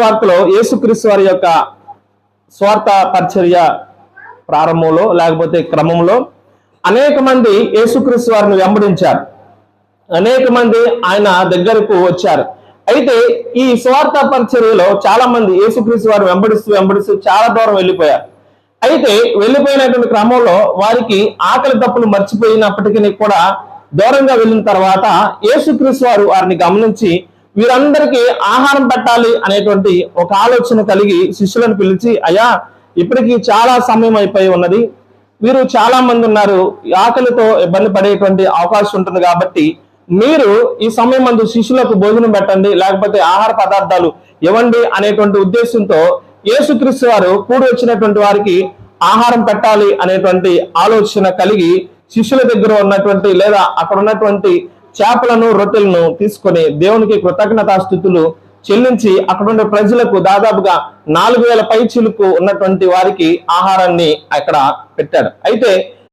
వార్తలో యేసుక్రీస్తు వారి యొక్క స్వార్థ పరిచర్య ప్రారంభంలో లేకపోతే క్రమంలో అనేక మంది యేసుక్రీస్తు వారిని వెంబడించారు. అనేక మంది ఆయన దగ్గరకు వచ్చారు. అయితే ఈ స్వార్థ పరిచర్యలో చాలా మంది యేసుక్రీస్తు వారు వెంబడిస్తూ వెంబడిస్తూ చాలా దూరం వెళ్ళిపోయారు. అయితే వెళ్ళిపోయినటువంటి క్రమంలో వారికి ఆకలి తప్పులు మర్చిపోయినప్పటికీ కూడా దూరంగా వెళ్ళిన తర్వాత యేసుక్రీస్తు వారు వారిని గమనించి వీరందరికీ ఆహారం పెట్టాలి అనేటువంటి ఒక ఆలోచన కలిగి శిష్యులను పిలిచి అయ్యా ఇప్పటికీ చాలా సమయం అయిపోయి ఉన్నది. వీరు చాలా మంది ఉన్నారు. ఆకలితో ఇబ్బంది పడేటువంటి అవకాశం ఉంటుంది కాబట్టి మీరు ఈ సమయం మందు శిష్యులకు భోజనం పెట్టండి లేకపోతే ఆహార పదార్థాలు ఇవ్వండి అనేటువంటి ఉద్దేశంతో యేసుక్రీస్తు వారు కూడి వచ్చినటువంటి వారికి ఆహారం పెట్టాలి అనేటువంటి ఆలోచన కలిగి శిష్యుల దగ్గర ఉన్నటువంటి లేదా అక్కడ ఉన్నటువంటి చేపలను రొట్టెలను తీసుకొని దేవునికి కృతజ్ఞతాస్థుతులు చెల్లించి అక్కడ ఉండే ప్రజలకు దాదాపుగా నాలుగు వేల పై చిలుకు ఉన్నటువంటి వారికి ఆహారాన్ని అక్కడ పెట్టాడు. అయితే